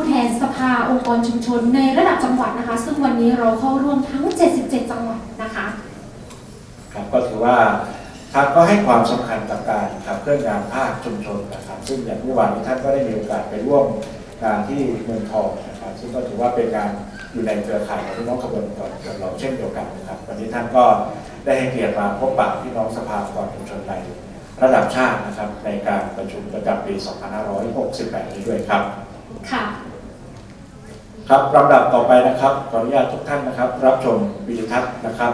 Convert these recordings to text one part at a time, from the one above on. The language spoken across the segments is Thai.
ผู้แทนสภาองค์กรชุมชนในระดับจังหวัดนะคะ ซึ่งวันนี้เราเข้าร่วมทั้ง 77 จังหวัดนะคะครับก็ถือว่าทางก็ให้ความสำคัญกับการขับเคลื่อนงานภาคชุมชนนะครับ ซึ่งอย่างเมื่อวานนี้ท่านก็ได้มีโอกาสไปร่วมงานที่เมืองทองนะครับซึ่งก็ถือว่าเป็นงานอยู่ในเครือข่ายของพี่น้องขบวนการกับเราเช่นเดียวกันนะครับวันนี้ท่านก็ได้ให้เกียรติมาพบปะพี่น้องสภาองค์กรชุมชนในระดับชาตินะครับในการประชุมประจำปี 2568 นี้ด้วยครับ ค่ะ ครับลำดับต่อไปนะครับขออนุญาตทุกท่านนะครับ รับชมวิดีทัศน์นะครับ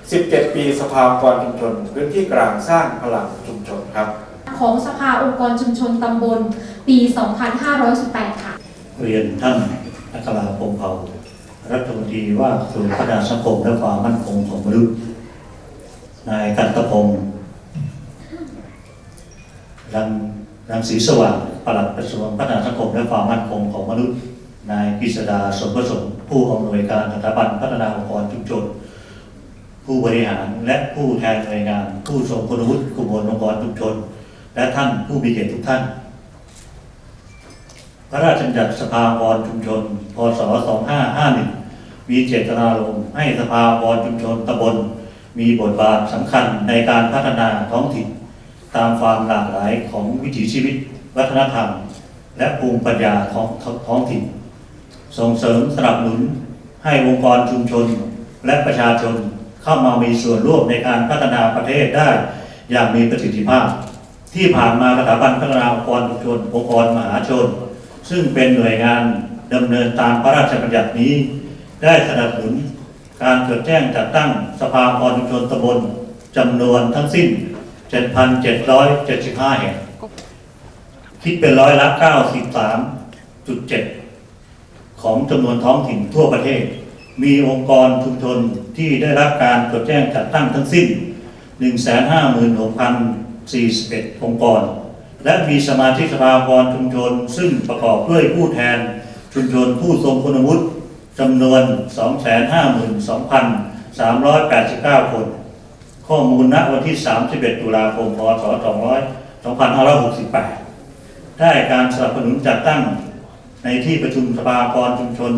17 ปีสภาองค์กรชุมชน พื้นที่กลางสร้างพลังชุมชนครับ ของสภาองค์กรชุมชนตำบลปี 2518 ค่ะ เรียนท่านอัคราพงษ์เผ่ารัฐมนตรีว่าการกระทรวงพัฒนาสังคมและความมั่นคงของมนุษย์นายกันตพงศ์รังรังสีสว่างปลัดกระทรวงพัฒนาสังคมและความมั่นคงของมนุษย์ นายกฤษดาสมประสงค์ผู้อำนวยการสถาบันพัฒนาองค์กรชุมชน ผู้บริหารและผู้แทนหน่วยงาน ผู้ทรงคุณวุฒิกลุ่มองค์กรชุมชน และท่านผู้มีเกียรติทุกท่าน พระราชบัญญัติสภาองค์กรชุมชน พศ 2551 มีเจตนารมณ์ให้สภาองค์กรชุมชนตำบล มีบทบาทสำคัญในการพัฒนาท้องถิ่น ตามความหลากหลายของวิถีชีวิต วัฒนธรรม และภูมิปัญญาของท้องถิ่น ส่งเสริมสนับสนุนให้องค์กรชุมชนและประชาชนเข้ามามีส่วนร่วมในการพัฒนาประเทศได้ อย่างมีประสิทธิภาพ ที่ผ่านมาสถาบันพัฒนาองค์กรชุมชนองค์กรมหาชน ซึ่งเป็นหน่วยงานดำเนินตามพระราชบัญญัตินี้ ได้สนับสนุนการจดแจ้งจัดตั้งสภาองค์กรชุมชนตำบลจำนวนทั้งสิ้น 7,775 แห่ง คิดเป็นร้อยละ 93.7 ของจำนวนท้องถิ่นทั่วประเทศ มีองค์กรชุมชนที่ได้รับการจดแจ้งจัดตั้งทั้งสิ้น 156,041 องค์กร และมีสมาชิกสภาองค์กรชุมชน ซึ่งประกอบด้วยผู้แทนชุมชนผู้ทรงคุณวุฒิจำนวน 252,389 คน ข้อมูลณวันที่ 31 ตุลาคม พศ 2568 ได้การสนับสนุนจัดตั้ง ในที่ประชุมสภากรชุมชน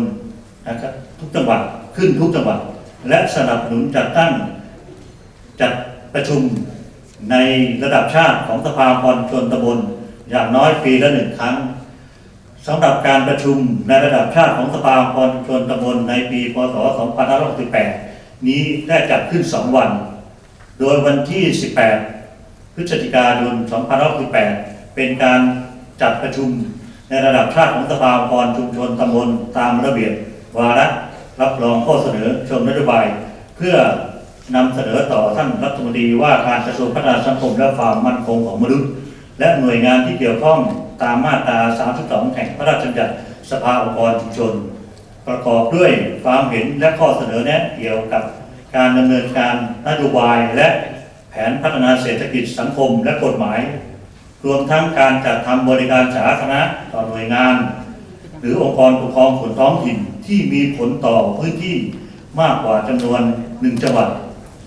นะครับทุกจังหวัดขึ้นทุกจังหวัด และสนับสนุนจัดตั้งจัดประชุมในระดับชาติของสภากรชนตำบล อย่างน้อยปีละหนึ่งครั้งสำหรับการประชุมในระดับชาติของสภากรชุมชนตำบลในปีพศ 2568 นี้ได้จัดขึ้น 2 วัน โดยวันที่ 18 พฤศจิกายน 2568 เป็นการจัดประชุม ในระดับชาติของสภาองค์กรชุมชนตำบลตามระเบียบวาระรับรองข้อเสนอชมนโยบาย เพื่อนำเสนอต่อท่านรัฐมนตรีว่าการกระทรวงพัฒนาสังคมและความมั่นคงของมนุษย์ และหน่วยงานที่เกี่ยวข้องตามมาตรา 32 แห่งพระราชบัญญัติสภาองค์กรชุมชน ประกอบด้วยความเห็นและข้อเสนอแนะเกี่ยวกับการดำเนินการนโยบายและแผนพัฒนาเศรษฐกิจสังคมและกฎหมาย รวมทั้งการจัดทำบริการสาธารณะต่อหน่วยงาน หรือองค์กรปกครองส่วนท้องถิ่นที่มีผลต่อพื้นที่มากกว่าจำนวนหนึ่งจังหวัด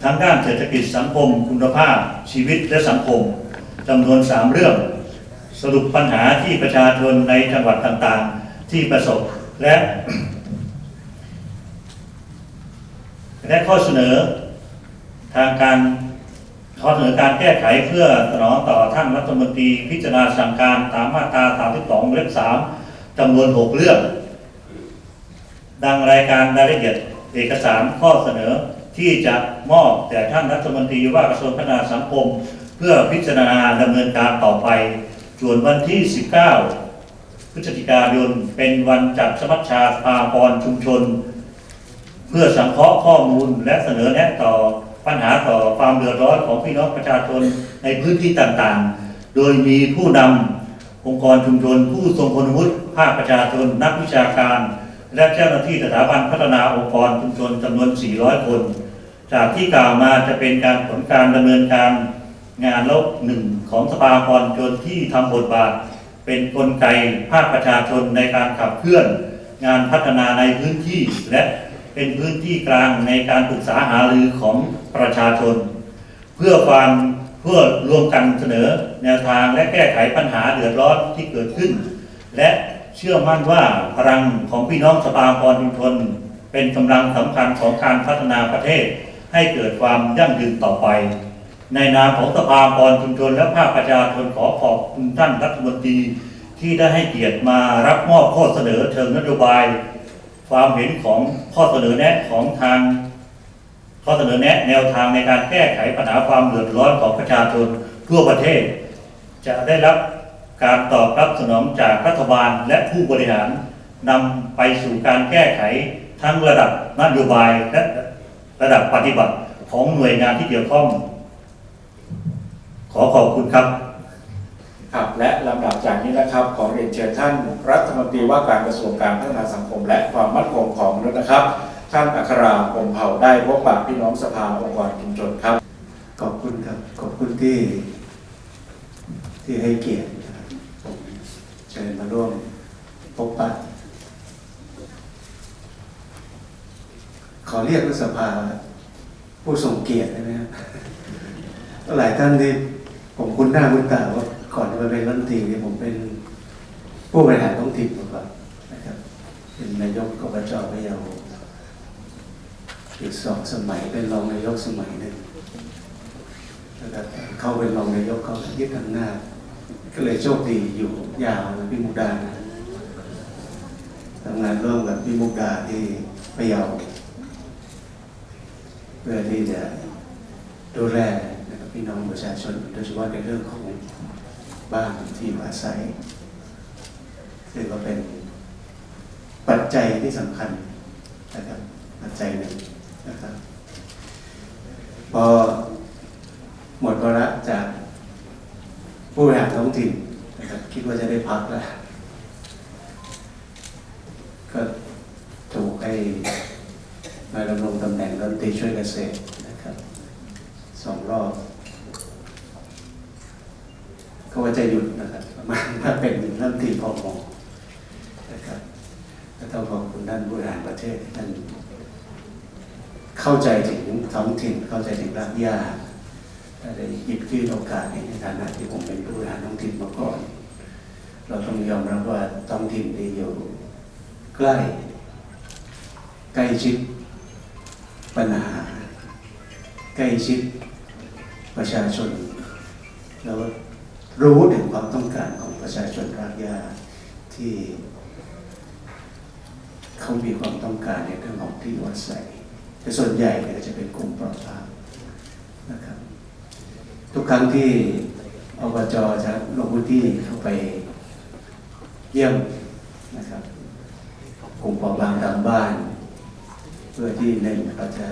ทั้งด้านเศรษฐกิจสังคม คุณภาพ ชีวิตและสังคมจำนวนสามเรื่อง สรุปปัญหาที่ประชาชนในจังหวัดต่างๆ ที่ประสบและ และข้อเสนอทางการ ข้อเสนอการแก้ไขเพื่อสนองต่อท่านรัฐมนตรีพิจารณาสั่งการตามมาตรา 32เล็บ3จำนวน 6 เรื่อง ดังรายการรายละเอียดเอกสารข้อเสนอที่จะมอบแด่ท่านรัฐมนตรีว่ากระทรวงพัฒนาสังคม เพื่อพิจารณาดำเนินการต่อไปส่วนวันที่ 19 พฤศจิกายนเป็นวันจัดสมัชชาสภาองค์กรชุมชน เพื่อสังเคราะห์ข้อมูลและเสนอแนะต่อ ปัญหาต่อความเดือดร้อนของพี่น้องประชาชนในพื้นที่ต่างๆ โดยมีผู้นำองค์กรชุมชน ผู้ทรงคุณวุฒิภาคประชาชน นักวิชาการ และเจ้าหน้าที่สถาบันพัฒนาองค์กรชุมชนจำนวน 400 คน จากที่กล่าวมาจะเป็นการผลการดำเนินการงานลบหนึ่งของสภาองค์กรชุมชนที่ทำบทบาท เป็นกลไกภาคประชาชนในการขับเคลื่อน งานพัฒนาในพื้นที่และ เป็นพื้นที่กลางในการปรึกษาหารือของประชาชน เพื่อความเพื่อรวมกันเสนอแนวทางและแก้ไขปัญหาเดือดร้อนที่เกิดขึ้น และเชื่อมั่นว่าพลังของพี่น้องสภากรชุมชนเป็นกำลังสำคัญของการพัฒนาประเทศ ให้เกิดความยั่งยืนต่อไป ในนามของสภากรชุมชนและภาคประชาชนขอขอบคุณท่านรัฐมนตรีที่ได้ให้เกียรติมารับมอบข้อเสนอเชิงนโยบาย ความเห็นของข้อเสนอแนะของทาง ข้อเสนอแนะแนวทางในการแก้ไขปัญหาความเดือดร้อนของประชาชนทั่วประเทศ จะได้รับการตอบรับสนองจากรัฐบาลและผู้บริหารนำไปสู่การแก้ไขทั้งระดับนโยบายและระดับปฏิบัติของหน่วยงานที่เกี่ยวข้อง ขอขอบคุณครับ ครับและลำดับจากนี้นะครับ ขอเรียนเชิญท่านรัฐมนตรีว่าการกระทรวงการพัฒนาสังคม และความมั่นคงของมนุษย์นะครับ ท่านอัคราพงเผ่าได้พบปะพี่น้องสภาองค์กรชุมชนครับ ขอบคุณครับ ขอบคุณที่ ที่ให้เกียรตินะครับผมเชิญมาร่วมพบปะ ขอเรียกว่าสภาผู้ทรงเกียรติได้ไหมครับหลายท่านที่ผมคุ้นหน้าคุ้นตาว่า ก่อนจะมาเป็นรัฐมนตรีเนี่ยผมเป็นผู้บริหารท้องถิ่นมาก่อนนะครับ เป็นนายกกบจพะเยาอีกสองสมัยเป็นรองนายกสมัยหนึ่งนะครับเข้าเป็นรองนายกเขายึดอำนาจก็เลยโชคดีอยู่ยาวนะพี่มุกดานทำงานร่วมกับพี่มุกดาที่พะเยาเพื่อที่จะดูแลนะครับพี่น้องประชาชนโดยเฉพาะในเรื่องของ บ้านที่อยู่อาศัยซึ่งก็เป็นปัจจัยที่สำคัญนะครับปัจจัยหนึ่งนะครับพอหมดวาระจากผู้บริหารท้องถิ่นนะครับคิดว่าจะได้พักแล้ว ก็ถูกให้มาดำรงตำแหน่งรัฐมนตรีช่วยเกษตรนะครับสองรอบ ก็ว่าจะหยุดนะครับประมาณถ้าเป็นรัฐมนตรีพอมนะครับก็ ต้องขอบคุณท่านผู้บริหารประเทศท่านเข้าใจถึงท้องถิ่นเข้าใจถึงรากหญ้าได้หยิบยื่นโอกาสนี้ในฐานะที่ผมเป็นผู้บริหารท้องถิ่นมาก่อน เราต้องยอมรับว่าท้องถิ่นที่อยู่ใกล้ ใกล้ชิดปัญหา ใกล้ชิดประชาชน แล้วรู้ถึงความต้องการของประชาชนรากหญ้าที่ เขามีความต้องการในเรื่องของที่อยู่อาศัยแต่ส่วนใหญ่เนี่ยก็จะเป็นกลุ่มเปราะบางนะครับ ทุกครั้งที่อบจจะลงพื้นที่เข้าไปเยี่ยมนะครับกลุ่มเปราะบางตามบ้าน เพื่อที่หนึ่งเราจะ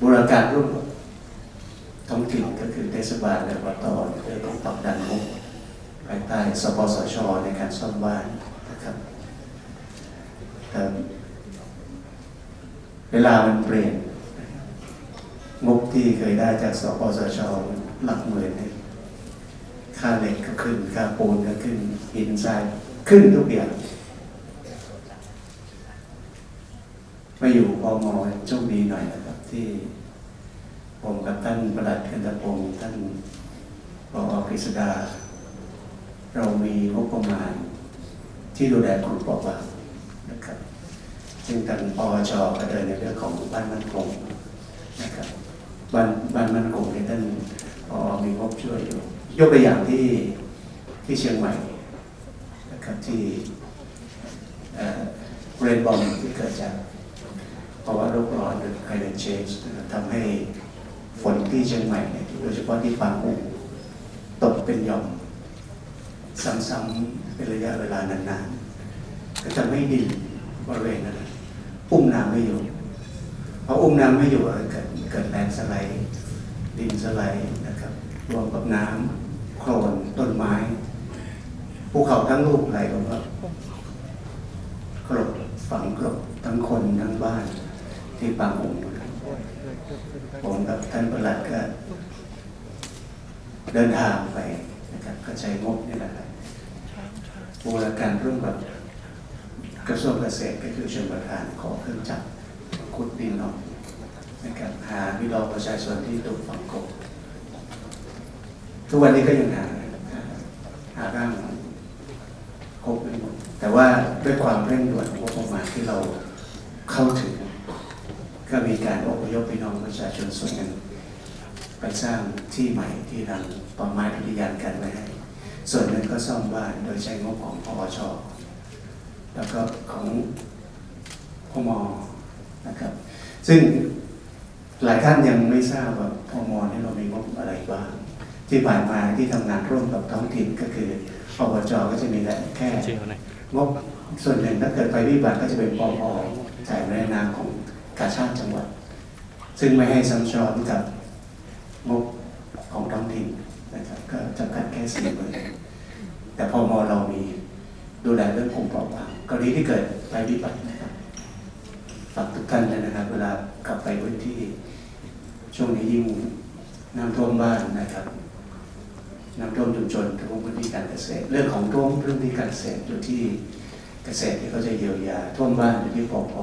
บูรณาการร่วมท้องถิ่นก็คือเทศบาลและอบตเพื่อต้องผลักดันงบภายใต้สปสชในการซ่อมบ้านนะครับ เวลามันเปลี่ยนงบที่เคยได้จากสปสชหลักหมื่นเนี่ยค่าเหล็กก็ขึ้น ค่าปูนก็ขึ้นหินทรายขึ้นทุกอย่างมาอยู่พอมอโชคดีหน่อยนะครับ ที่ผมกับท่านประหลัดกันตะพงศ์ท่านรออกฤษดา เรามีงบประมาณที่ดูแลกลุ่มเปราะบาง นะครับซึ่งทางปอชก็เดินในเรื่องของบ้านมั่นคงนะครับบ้านบ้านมันคงเนี่ยท่านพอมีงบช่วยอยู่ ยกตัวอย่างที่ที่เชียงใหม่นะครับที่เรนบอมที่เกิดจากภาวะโลกร้อนหรือ climate change นทำให้ฝนที่เชียงใหม่เนี่ยโดยเฉพาะที่ปางอุตกเป็นหย่อมซ้ำๆเป็นระยะเวลานานๆ ก็ทำให้ดินบริเวณนั้นนะอุ้มน้ำไม่อยู่พออุ้มน้ำไม่อยู่เกิดเกิดแรงสไลด์ดินสไลด์นะครับรวมกับน้ำโคลนต้นไม้ภูเขาทั้งลูกไหลลงมากรบฝังกรบทั้งคนทั้งบ้านที่ปางองค์ผมกับท่านประหลัดก็ เดินทางไปนะครับก็ใช้งบนี่แหละครับบูรณาการร่วมกับ กระทรวงเกษตรก็คือชนประทานขอเครื่องจักรขุดดินออกนะครับหาพี่น้องประชาชนที่ถูกฝังกบทุกวันนี้ก็ยังหาหาร่างครงแต่ว่าด้วยความเร่งด่วนของงบประมาณที่เราเข้าถึง ก็มีการอพยพพี่น้องประชาชนส่วนหนึ่งไปสร้างที่ใหม่ที่ทางป่าไม้พิทยานกันไว้ให้ส่วนหนึ่งก็ซ่อมบ้านโดยใช้งบของพอช แล้วก็ของพมนะครับ ซึ่งหลายท่านยังไม่ทราบว่าพมนี่เรามีงบอะไรบ้างที่ผ่านมาที่ทำงานร่วมกับท้องถิ่นก็คืออบจก็จะมีแค่งบส่วนหนึ่งถ้าเกิดไปวิบัติก็จะเป็นปอจ่ายในนามของกาชาติจังหวัด ซึ่งไม่ให้ซ้ำซ้อนกับงบของท้องถิ่นนะครับก็จำกัดแค่สี่หมื่นแต่พอมเรามีดูแลเรื่องกลุ่มเปราะบาง กรณีที่เกิดไปวิบัตินะครับฝากทุกท่านเลยนะครับ เวลากลับไปพื้นที่ช่วงนี้ยิ่งน้ำท่วมบ้านนะครับน้ำท่วมชุมชนท่วมพื้นที่การเกษตร เรื่องของท่วมพื้นที่การเกษตรอยู่ที่เกษตรที่เขาจะเยียวยาท่วมบ้านอยู่ที่ปอพ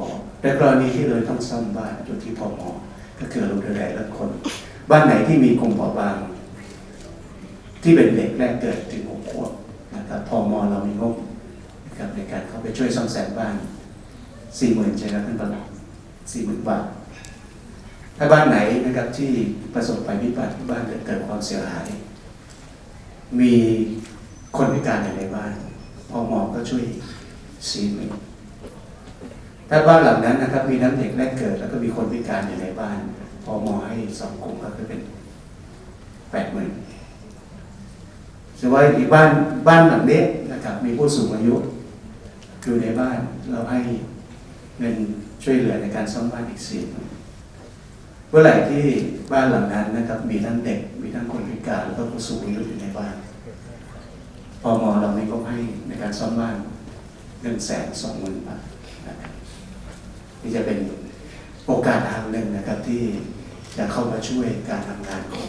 แต่กรณีที่เลยต้องซ่อมบ้านอยู่ที่พมก็คือเราดูแลเรื่องคน บ้านไหนที่มีกลุ่มเปราะบาง ที่เป็นเด็กแรกเกิดถึงหกขวบนะครับพมเรามีงบ นะครับในการเข้าไปช่วยซ่อมแซมบ้านสี่หมื่นใช่ไหมท่านประหลัดสี่หมื่นบาท ถ้าบ้านไหนนะครับที่ประสบภัยพิบัติบ้านเกิดเกิดความเสียหาย มีคนพิการอยู่ในบ้าน พอหมอก็ช่วยสี่หมื่นถ้าบ้านหลังนั้นนะครับมีน้ำเด็กแรกเกิด แล้วก็มีคนพิการอยู่ในบ้าน พอหมอให้สองกลุ่มก็คือเป็นแปดหมื่นส่วนว่าอีกบ้านบ้านหลังนี้นะครับมีผู้สูงอายุ อยู่ในบ้านเราให้เงินช่วยเหลือในการซ่อมบ้านอีกสี่หมื่นเมื่อไหร่ที่บ้านหลังนั้นนะครับ มีทั้งเด็ก มีทั้งคนพิการแล้วก็ผู้สูงอายุอยู่ในบ้านพอมเราไม่ก็ให้ในการซ่อมบ้านหนึ่งแสนสองหมื่นบาทนี่จะเป็นโอกาสทางหนึ่งนะครับที่จะเข้ามาช่วยการทำงานของ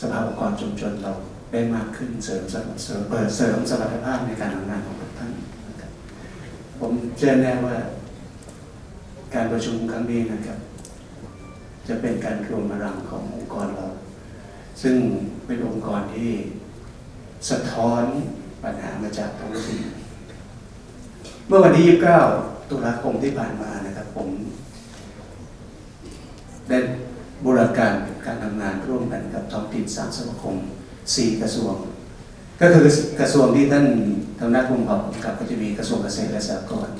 สภาองค์กรชุมชนเราได้มากขึ้นเสริมสรรถเสริมเปิดเสริมสมรรถภาพในการทำงานของทุกท่านนะครับ ผมเชื่อแน่ว่า การประชุมครั้งนี้นะครับ จะเป็นการรวมพลังขององค์กรเรา ซึ่งเป็นองค์กรที่สะท้อนปัญหามาจากท้องถิ่นเมื่อวันที่ 29 ตุลาคมที่ผ่านมานะครับ ผม ได้บูรณาการการทำงานร่วมกันกับท้องถิ่นสามสมาคม4กระทรวง ก็คือกระทรวงที่ท่านทำหน้าที่ผมกับก็จะมีกระทรวงเกษตรและสหกรณ์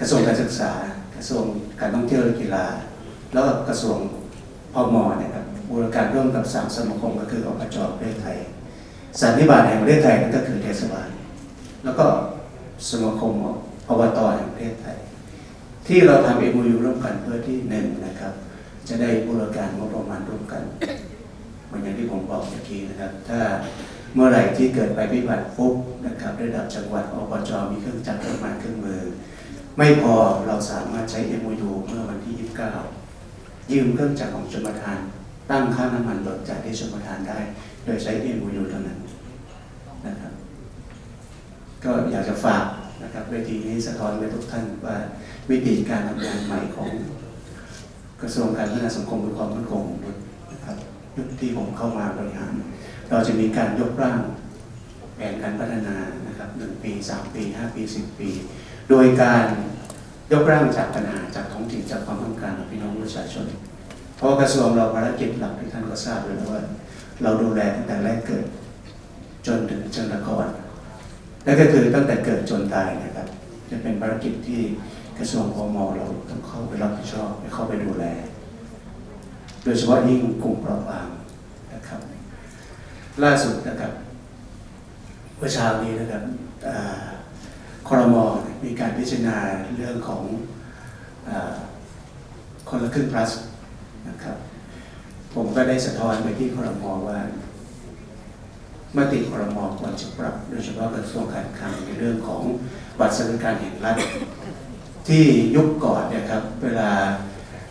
กระทรวงการศึกษา กระทรวงการท่องเที่ยวและกีฬา แล้วก็กระทรวงพมนี่ยครับบูรณาการร่วมกับสามสมาคมก็คืออบจประเทศไทยสันนิบาตแห่งประเทศไทยนั่นก็คือเทศบาลแล้วก็สมาคมอบตแห่งประเทศไทย ที่เราทำเอ็มยูร่วมกันเพื่อที่หนึ่งนะครับ จะได้บูรณาการงบประมาณร่วมกัน อนอย่างที่ผมบอกเมื่อกี้นะครับ ถ้าเมื่อไหร่ที่เกิดไปพิบัติปุ๊บนะครับระดับจังหวัดอบจมีเครื่องจักรเครื่องไม้เครื่องมือ ไม่พอเราสามารถใช้ MOU เมื่อวันที่ 29 ยืมเครื่องจักรของชมทาน ตั้งค่าน้ำมันลดจากที่ชมทานได้ โดยใช้ MOU เท่านั้นนะครับ ก็อยากจะฝากนะครับเวทีนี้สะท้อนไปทุกท่านว่าวิธีการทำงานใหม่ของกระทรวงการพัฒนาสังคมและความมั่นคงของมนุษย์ ยุคที่ผมเข้ามาบริหาร เราจะมีการยกร่างแผนการพัฒนานะครับหนึ่งปีสามปีห้าปีสิบปี โดยการยกร่างจากปัญหาจากท้องถิ่นจากความต้องการของพี่น้องประชาชน เพราะกระทรวงเราภารกิจหลักที่ท่านก็ทราบอยู่แล้วว่า เราดูแลตั้งแต่แรกเกิด จนถึงจนละกรและก็คือตั้งแต่เกิดจนตายนะครับ จะเป็นภารกิจที่กระทรวงพมเราต้องเข้าไปรับผิดชอบไปเข้าไปดูแล โดยเฉพาะยิ่งกลุ่มเปราะบางนะครับ ล่าสุดนะครับเมื่อเช้านี้นะครับคอรมอมีการพิจารณาเรื่องของอคนละครึ่ง plus นะครับผมก็ได้สะท้อนไปที่คอรมอว่ามติคอรมอควรจะปรับโดยเฉพาะกระทรวงการคลังในเรื่องของบัตรสวัสดิการแห่งรัฐที่ยุคก่อนเนี่ยครับเวลา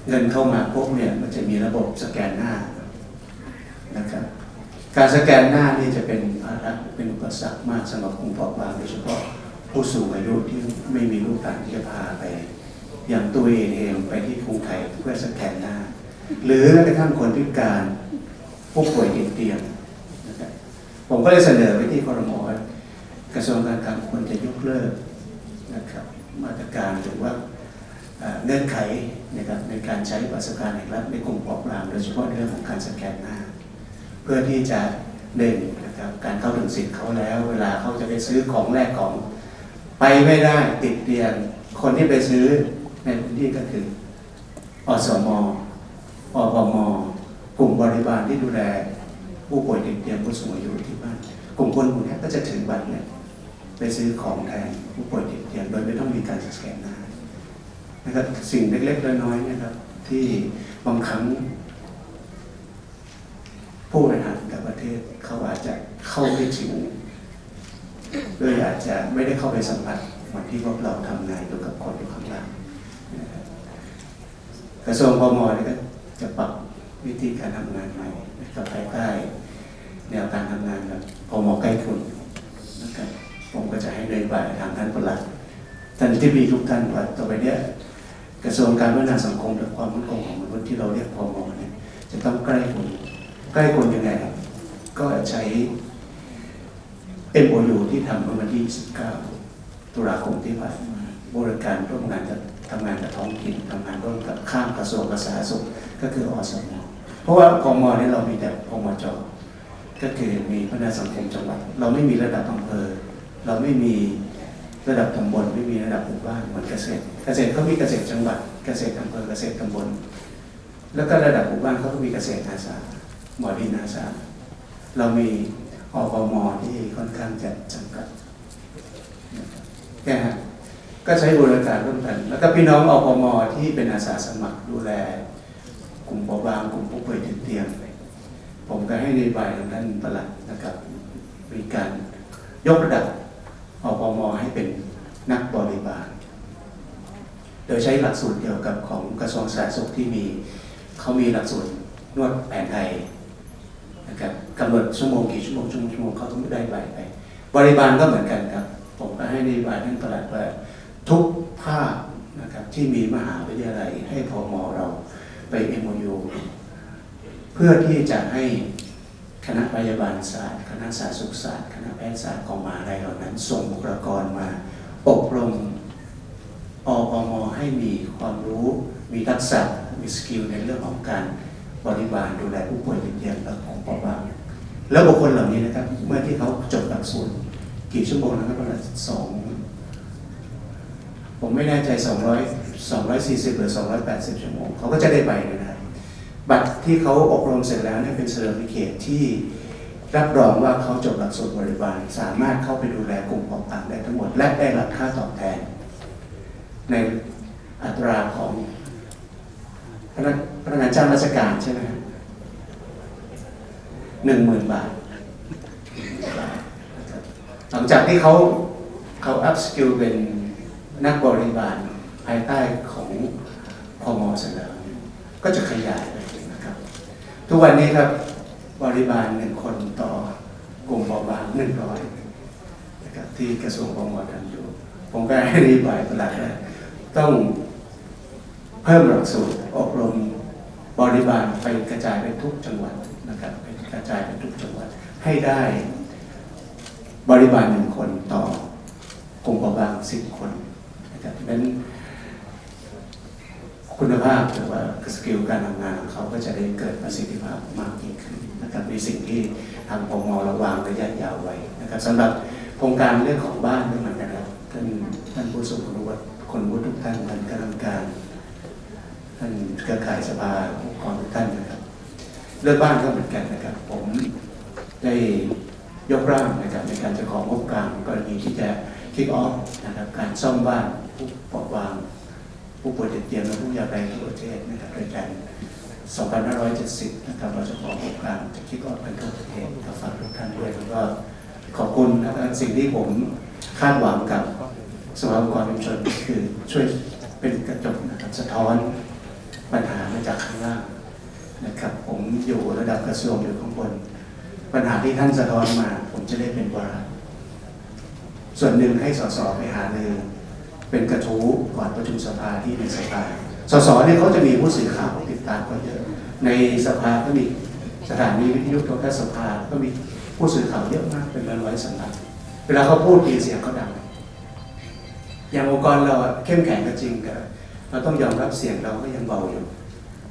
เงินเข้ามาปุ๊บเนี่ยมันจะมีระบบสแกนหน้านะครับการสแกนหน้านี่จะเป็นภาระเป็นอุปสรรคมากสำหรับกลุ่มเปราะบางโดยเฉพาะผู้สูงอายุที่ไม่มีลูกหลานที่จะพาไป อย่างตัวเองเองไปที่กรุงไทยเพื่อสแกนหน้า หรือแม้กระทั่งคนพิการผู้ป่วยติดเตียงนะครับผมก็เลยเสนอไปที่คอรมอว่ากระทรวงการคลังควรจะยกเลิกนะครับมาตรการหรือว่าเอ่อเงื่อนไข นะครับในการใช้บัตรสการแห่งรัฐในกลุ่มเปราะบางโดยเฉพาะในเรื่องของการสแกนหน้า เพื่อที่จะหนึ่งนะครับการเข้าถึงสิทธิ์เขาแล้ว เวลาเขาจะไปซื้อของแรกของ ไปไม่ได้ติดเตียงคนที่ไปซื้อในพื้นที่ก็คืออสมอปมกลุ่มบริบาลที่ดูแลผู้ป่วยติดเตียงผู้สูงอายุที่บ้านกลุ่มคนกลุ่มนี้ก็จะถือบัตรเนี่ยไปซื้อของแทนผู้ป่วยติดเตียงโดยไม่ต้องมีการสแกนหน้า นะครับสิ่งเล็กๆน้อยๆนะครับ ที่บางครั้ง ผู้บริหารกับประเทศเขาอาจจะเข้าไม่ถึงโดยอาจจะไม่ได้เข้าไปสัมผัสเหมือนที่พวกเราทำงานอยู่กับคนอยู่ข้างล่างกระทรวงพมเนี่ยก็จะปรับวิธีการทำงานใหม่นะครับภายใต้แนวการทำงานแบบพมใกล้คุณนะครับผมก็จะให้นโยบายทางท่านประหลัดท่านที่มีทุกท่านว่าต่อไปเนี้ย กระทรวงการพัฒนาสังคมและความมั่นคงของมนุษย์ที่เราเรียกพมเนี่ยจะต้องใกล้คุณใกล้คนยังไงครับ ก็ใช้ MOU ที่ทำเมื่อวันที่ 19 ตุลาคมที่ผ่านมาบริการร่วมงานกับทำงานกับท้องถิ่นทำงานร่วมกับข้ามกระทรวงสาธารณสุขก็คืออสมเพราะว่าพมเนี่ยเรามีแต่พมจก็คือมีพัฒนาสังคมจังหวัด เราไม่มีระดับอำเภอเราไม่มี ระดับตำบลไม่มีระดับหมู่บ้านเหมือนเกษตร เกษตรเขามีเกษตรจังหวัด เกษตรอำเภอเกษตรตำบล แล้วก็ระดับหมู่บ้านเขาก็มีเกษตรอาสาหมอดินอาสาเรามีอปมที่ค่อนข้างจะจำกัดนะครับแค่ฮะก็ใช้บริการร่วมกัน แล้วก็พี่น้องอปมที่เป็นอาสาสมัครดูแล กลุ่มเปราบางกลุ่มผู้ป่วยติดเตียง ผมก็ให้นโยบายทางด้านประหลัดนะครับมีการยกระดับ อปมให้เป็นนักบริบาล โดยใช้หลักสูตรเดียวกับของกระทรวงสาธารณสุขที่มีเขามีหลักสูตรนวดแผนไทยนะครับกำหนดชั่วโมงกี่ชั่วโมงชั่วโมงชั่วโมงเขาต้องได้ใบไป บริบาลก็เหมือนกันครับ ผมก็ให้นโยบายท่านประหลัดว่าทุกภาคนะครับที่มีมหาวิทยาลัยให้พอมเราไป MOU เพื่อที่จะให้ คณะพยาบาลศาสตร์ คณะสาธารณสุขศาสตร์ คณะแพทยศาสตร์ของมหาลัยเหล่านั้น ส่งบุคลากรมาอบรมอปมให้มีความรู้ มีทักษะ มีสกิลในเรื่องของการบริบาลดูแลผู้ป่วยติดเตียงและของเปราบางแล้วบุคคลเหล่านี้นะครับ เมื่อที่เขาจบหลักสูตรกี่ชั่วโมงนะครับประมาณสองผมไม่แน่ใจ 200 240 หรือ 280 ชั่วโมง เขาก็จะได้ใบเลยนะครับ บัตรที่เขาอบรมเสร็จแล้วเนี่ยเป็นเซอร์ติเคตที่รับรองว่าเขาจบหลักสูตรบริบาล สามารถเข้าไปดูแลกลุ่มเปราะบางได้ทั้งหมด และได้รับค่าตอบแทน ในอัตราของพนักพนักงานจ้างราชการใช่ไหมหนึ่งหมื่นบาท หลังจากที่เขาเขาอัพสกิลเป็นนักบริบาลภายใต้ของพมเสร็จแล้วก็จะขยาย ทุกวันนี้ครับบริบาลหนึ่งคนต่อกลุ่มเบาบางหนึ่งร้อยนะครับที่กระทรวงพมทำอยู่ ผมก็ให้รีบายประหลัดว่าต้องเพิ่มหลักสูตรอบรมบริบาลไปกระจายไปทุกจังหวัดนะครับไปกระจายไปทุกจังหวัดให้ได้บริบาลหนึ่งคนต่อกลุ่มเปราบางสิบคนนะครับดังนั้น คุณภาพหรือว่าสกิลการทำงานของเขาก็จะได้เกิดประสิทธิภาพมากยิ่งขึ้นนะครับในสิ่งที่ทางปมระวางระยะยาวไว้นะครับสำหรับโครงการเรื่องของบ้านก็เหมือนกันครับท่านท่านผู้ทรงคุณวุฒิคนวุฒิทุกท่านท่านคณะกรรมการท่านเครือข่ายสภาองค์กรทุกท่านนะครับเรื่องบ้านก็เหมือนกันนะครับ ผมได้ยกร่างนะครับในการจะของงบกลางกรณีที่จะคิกออฟนะครับการซ่อมบ้านผู้ปราะบาง ผู้ป่วยติดเตียงและผู้ยากไร้ทั่วประเทศนะครับโดยการ2570 นะครับเราจะของงกางจะคิกออฟเป็นทั่วประเทศก็ฝากทุกท่านด้วยแล้วก็ขอบคุณนะครับสิ่งที่ผมคาดหวังกับสภาองค์กรชุมชนคือช่วยเป็นกระจกนะครับสะท้อนปัญหามาจากข้างล่างนะครับ ผมอยู่ระดับกระทรวงอยู่ข้างบน ปัญหาที่ท่านสะท้อนมา ผมจะได้เป็นวาระส่วนหนึ่งให้สสไปหาเลย เป็นกระทู้ก่อนประชุมสภาที่ในสภาสสเนี่ยเขาจะมีผู้สื่อข่าวติดตามก็เยอะ ในสภาก็มีสถานีวิทยุโทรทัศน์สภาก็มีผู้สื่อข่าวเยอะมากเป็นร้อยๆสำนักเวลาเขาพูดดีเสียงเขาดังอย่างองค์กรเราเข้มแข็งก็จริงแต่เราต้องยอมรับเสียงเราก็ยังเบาอยู่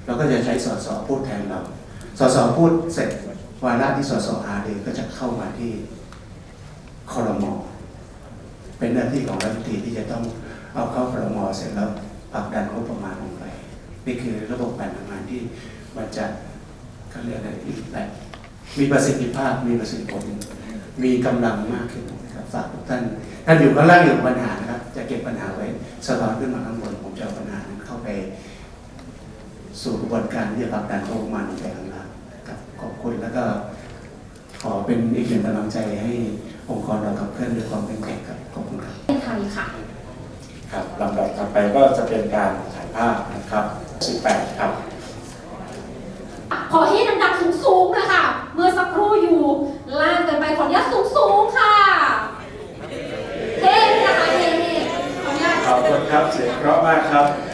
เราก็จะใช้สสพูดแทนเราสสพูดเสร็จวาระที่สสหารือก็จะเข้ามาที่คอรมอเป็นหน้าที่ของรัฐมนตรีที่จะต้อง เอาเข้าครมอเสร็จแล้วผลักดันงบประมาณลงไปนี่คือระบบการทำงานที่มันจะเขาเรียกอะไรอีกแบบมีประสิทธิภาพมีประสิทธิผลมีกำลังมากขึ้นนะครับฝากทุกท่านท่านอยู่ข้างล่างอยู่ปัญหานะครับ จะเก็บปัญหาไว้สะท้อนขึ้นมาข้างบนผมจะเอาปัญหานั้นเข้าไป สู่กระบวนการที่จะผลักดันงบประมาณลงไปข้างล่างครับขอบคุณแล้วก็ขอเป็นอีกหนึ่งกำลังใจให้องค์กรเราขับเคลื่อนด้วยความเป็นแข็งครับขอบคุณครับประเทศไทยค่ะ ครับลำดับต่อไปก็จะเป็นการถ่ายภาพนะครับ 18 ครับ ขอให้ดังๆสูงๆนะคะเมื่อสักครู่อยู่ล่างเกินไปขออนุญาตสูงๆค่ะเท่นะคะเท่ๆขออนุญาต ขอบคุณครับ เสียงเพราะมากครับค่ะ